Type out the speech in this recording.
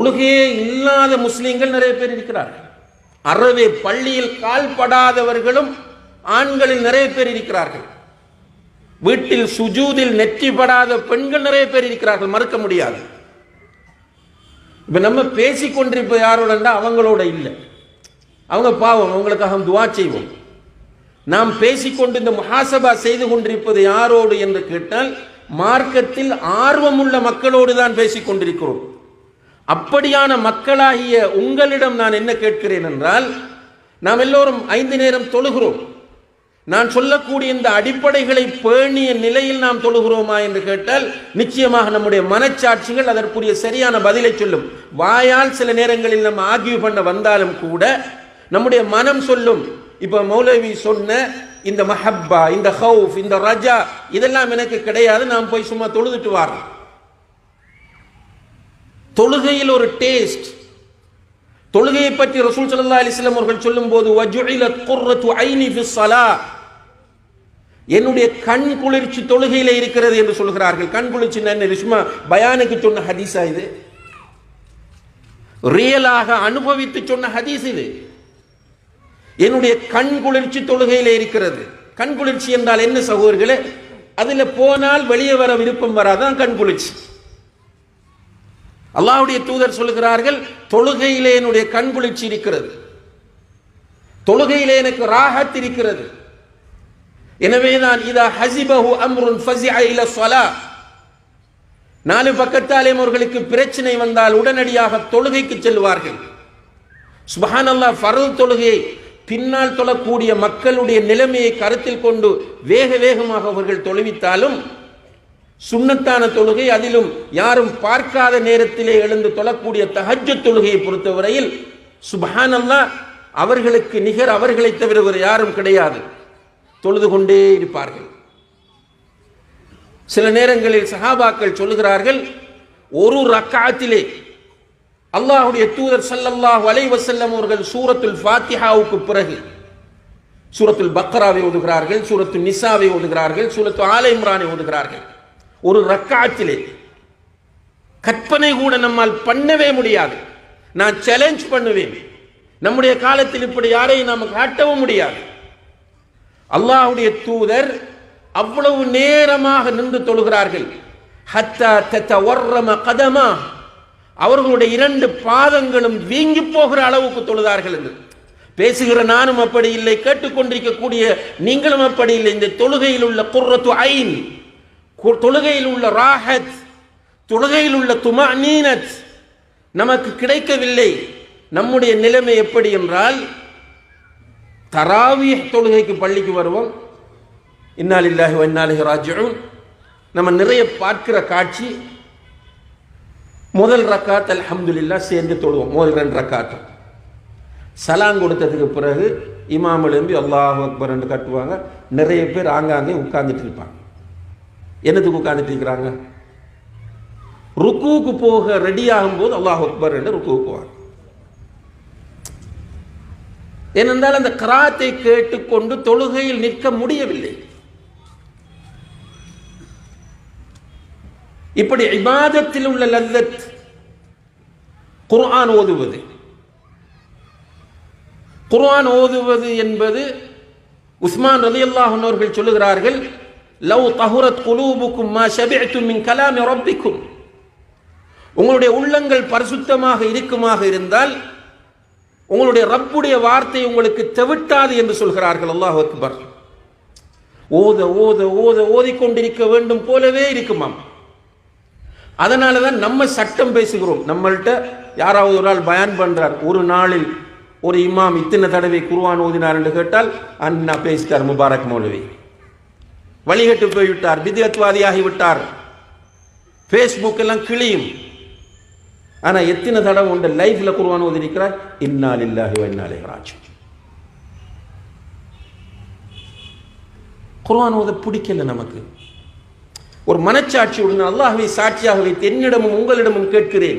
தொழுகையே இல்லாத முஸ்லீம்கள் நிறைய பேர் இருக்கிறார்கள். அறவே பள்ளியில் கால்படாதவர்களும் ஆண்களில் நிறைய பேர் இருக்கிறார்கள். வீட்டில் சுஜூதில் நெற்றிப்படாத பெண்கள் நிறைய பேர் இருக்கிறார்கள் மறுக்க முடியாது. இப்ப நம்ம பேசிக்கொண்டிருப்ப யாரோட அவங்களோட இல்லை. அவங்க பாவம் அவங்களுக்காக துவா செய்வோம். நாம் பேசிக்கொண்டு இந்த முஹாசபா செய்து கொண்டிருப்பது யாரோடு என்று கேட்டால் மார்க்கத்தில் ஆர்வமுள்ள மக்களோடு தான் பேசிக் கொண்டிருக்கிறோம். அப்படியான மக்களாகிய உங்களிடம் நான் என்ன கேட்கிறேன் என்றால் நாம் எல்லோரும் ஐந்து நேரம் தொழுகிறோம். நான் சொல்லக்கூடிய இந்த அடிப்படைகளை பேணிய நிலையில் நாம் தொழுகிறோமா என்று கேட்டால் நிச்சயமாக நம்முடைய மனச்சாட்சிகள் அதற்குரிய சரியான பதிலை சொல்லும். வாயால் சில நேரங்களில் நம்ம ஆகிய பண்ண வந்தாலும் கூட நம்முடைய மனம் சொல்லும் இப்போ மௌலவி சொன்ன இந்த மஹப்பா இந்த ஹவுஃப் இந்த ரஜா இதெல்லாம் எனக்கு கிடையாது நான் போய் சும்மா தொழுதுட்டு வரேன் தொழுகையில் ஒரு டேஸ்ட் தொழுகையை பற்றி ரசூல் சல்லா அலிஸ்லாம் அவர்கள் சொல்லும் போது என்னுடைய கண் குளிர்ச்சி தொழுகையில இருக்கிறது என்று சொல்கிறார்கள். கண் குளிர்ச்சி என்ன? பயானுக்கு சொன்ன ஹதீஸா இது. ரியலாக அனுபவித்து சொன்ன ஹதீஸ் இது. என்னுடைய கண் குளிர்ச்சி தொழுகையில இருக்கிறது. கண் குளிர்ச்சி என்றால் என்ன சகோதரர்களே? அதுல போனால் வெளியே வர விருப்பம் வராதான் கண் குளிர்ச்சி. அல்லாவுடைய தூதர் சொல்லுகிறார்கள் தொழுகையிலே என்னுடைய கண் குளிர்ச்சி இருக்கிறது. தொழுகையிலே எனக்கு ராகத் இருக்கிறது. எனவே நான் இதா ஹசிபஹு அம்ருன் ஃபஸிஅ இல ஸலா. நாலு பக்கத்தாலே அவர்களுக்கு பிரச்சனை வந்தால் உடனடியாக தொழுகைக்கு செல்வார்கள் சுபஹானல்லாஹ் ஃபர்து தொழுகையை பின்னால் தொழக்கூடிய மக்களுடைய நிலைமையை கருத்தில் கொண்டு வேக வேகமாக அவர்கள் தொழுவித்தாலும் சுண்ணத்தான தொழுகை அதிலும் யாரும் பார்க்காத நேரத்திலே எழுந்து தொழக்கூடிய தஹஜ தொழுகையை பொறுத்தவரையில் சுபஹானல்லா அவர்களுக்கு நிகர் அவர்களை தவிர வேறு யாரும் கிடையாது. தொழுது கொண்டே இருப்பார்கள். சில நேரங்களில் சஹாபாக்கள் சொல்லுகிறார்கள் ஒரு ரக்காத்திலே அல்லாஹுடைய தூதர் சல்லல்லாஹ் அலைஹி வஸல்லம் அவர்கள் சூரத்துல் ஃபாத்திஹாவுக்கு பிறகு சூரத்துல் பக்ராவை ஓதுகிறார்கள் சூரத்து நிசாவை ஓதுகிறார்கள் சூரத்து ஆலை இம்ரானை ஓதுகிறார்கள். ஒரு ரக்காத்திலே. கற்பனை கூட நம்மால் பண்ணவே முடியாது. நான் சேலஞ்ச் பண்ணுவேன். நம்முடைய காலத்தில் இப்படி யாரையும் நாம் காட்டவும் முடியாது. அல்லாஹ்வுடைய தூதர் அவ்வளவு நேரமாக நின்று தொழுகிறார்கள். கதமா. அவர்களுடைய இரண்டு பாதங்களும் வீங்கி போகிற அளவுக்கு தொழுதார்கள் என்று. பேசுகிற நானும் அப்படி இல்லை கேட்டுக்கொண்டிருக்கக்கூடிய நீங்களும் அப்படி இல்லை. இந்த தொழுகையில் உள்ள குர்ரத்து ஐன். தொழுகையில் உள்ள ராஹத் தொழுகையில் உள்ள துமா நீனத் நமக்கு கிடைக்கவில்லை. நம்முடைய நிலைமை எப்படி என்றால் தராவிய தொழுகைக்கு பள்ளிக்கு வருவோம். இன்னாலில்லாஹி வ இன்னாலிஹி நம்ம நிறைய பார்க்கிற காட்சி முதல் ரக்காத் அலமதுல்லா சேர்ந்து தொழுவோம். முதல் ரெண்டு ரக்காத்து. சலாங் கொடுத்ததுக்கு பிறகு இமாம் எழும்பி அல்லாஹ் அக்பர் என்று கட்டுவாங்க. நிறைய பேர் ஆங்காங்கே உட்கார்ந்துட்டு இருப்பாங்க. என்னத்துக்கு உட்கார்ந்துட்டு இருக்கிறாங்க ருக்குவுக்கு போக ரெடி ஆகும்போது அல்லாஹ் அக்பர் என்று ருக்குவுக்கு போவாங்க ஏனென்றால் அந்த கராத்தை கேட்டுக்கொண்டு தொழுகையில் நிற்க முடியவில்லை. இப்படி இபாதத்தில் உள்ள லல்லத் குர்ஆன் ஓதுவது. குர்ஆன் ஓதுவது என்பது உஸ்மான் ரலியல்லாஹு அல்லாஹ் அவர்கள் சொல்லுகிறார்கள் லவ் தஹுரத் குலூபுக்கும் மா ஷபிஅத்தும் மின் கலாமி ரப்பிக்கும். உங்களுடைய உள்ளங்கள் பரிசுத்தமாக இருக்குமாக இருந்தால் உங்களுடைய ரப்புடைய வார்த்தை உங்களுக்கு தெவிட்டாது என்று சொல்கிறார்கள். அல்லாஹ் அக்பர். ஓத ஓத ஓத ஓதிக்கொண்டிருக்க வேண்டும் போலவே இருக்குமாம். அதனால தான் நம்ம சட்டம் பேசுகிறோம். நம்மள்கிட்ட யாராவது ஒரு ஆள் பயன் பண்றார். ஒரு நாளில் ஒரு இமாம் இத்தனை தடவை குருவான் ஓதினார் என்று கேட்டால் அண்ணா பேசிட்டார் முபாரக் மௌலவி. வழிகட்டு போய்விட்டார் விதியத்வாதியாகி விட்டார். ஃபேஸ்புக் எல்லாம் கிளியும் ஆனா எத்தனை தடவை உண்ட லைஃப்பில் குருவான் ஓதிருக்கிறார் இன்னால் இல்லாஹி இன்னாலே ராஜு குர்வான் ஓத பிடிக்கல நமக்கு. ஒரு மனச்சாட்சியுடன் அல்லாஹ்வை சாட்சியாக வைத்து என்னிடமும் உங்களிடமும் கேட்கிறேன்.